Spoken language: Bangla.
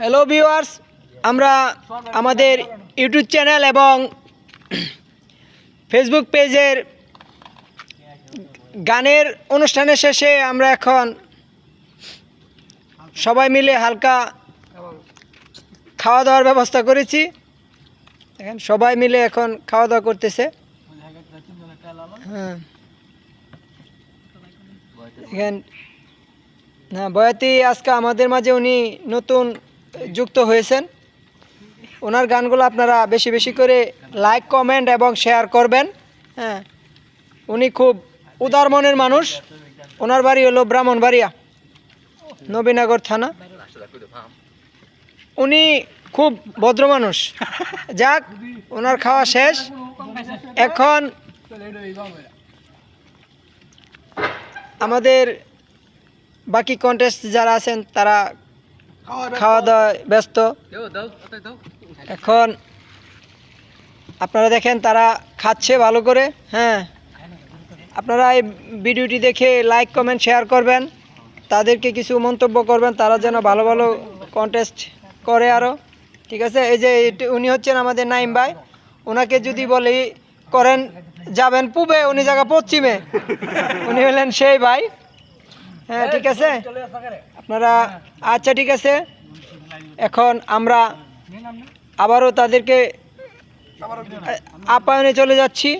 হ্যালো ভিউয়ার্স আমরা আমাদের ইউটিউব চ্যানেল এবং ফেসবুক পেজের গানের অনুষ্ঠানের শেষে আমরা এখন সবাই মিলে হালকা খাওয়া দাওয়ার ব্যবস্থা করেছি। দেখেন সবাই মিলে এখন খাওয়া দাওয়া করতেছে হ্যাঁ। না, বয়াতি আজকে আমাদের মাঝে উনি নতুন যুক্ত হয়েছেন। ওনার গানগুলো আপনারা বেশি বেশি করে লাইক কমেন্ট এবং শেয়ার করবেন। হ্যাঁ উনি খুব উদার মনের মানুষ। ওনার বাড়ি হলো ব্রাহ্মণবাড়িয়া, নবীনগর থানা। উনি খুব ভদ্র মানুষ। যাক, ওনার খাওয়া শেষ। এখন আমাদের বাকি কন্টেস্ট যারা আছেন, তারা খাওয়া দাওয়ায় ব্যস্ত। এখন আপনারা দেখেন, তারা খাচ্ছে ভালো করে হ্যাঁ। আপনারা এই ভিডিওটি দেখে লাইক কমেন্ট শেয়ার করবেন। তাদেরকে কিছু মন্তব্য করবেন, তারা যেন ভালো ভালো কন্টেস্ট করে আরও ঠিক আছে? এই যে উনি হচ্ছেন আমাদের নাইম ভাই। ওনাকে যদি বলি, করেন, যাবেন পূবে, উনি জায়গা পশ্চিমে। উনি হলেন সেই ভাই। হ্যাঁ ঠিক আছে। আপনারা আচ্ছা ঠিক আছে। এখন আমরা আবারও তাদেরকে আপায়নে আপ্যায়নে চলে যাচ্ছি।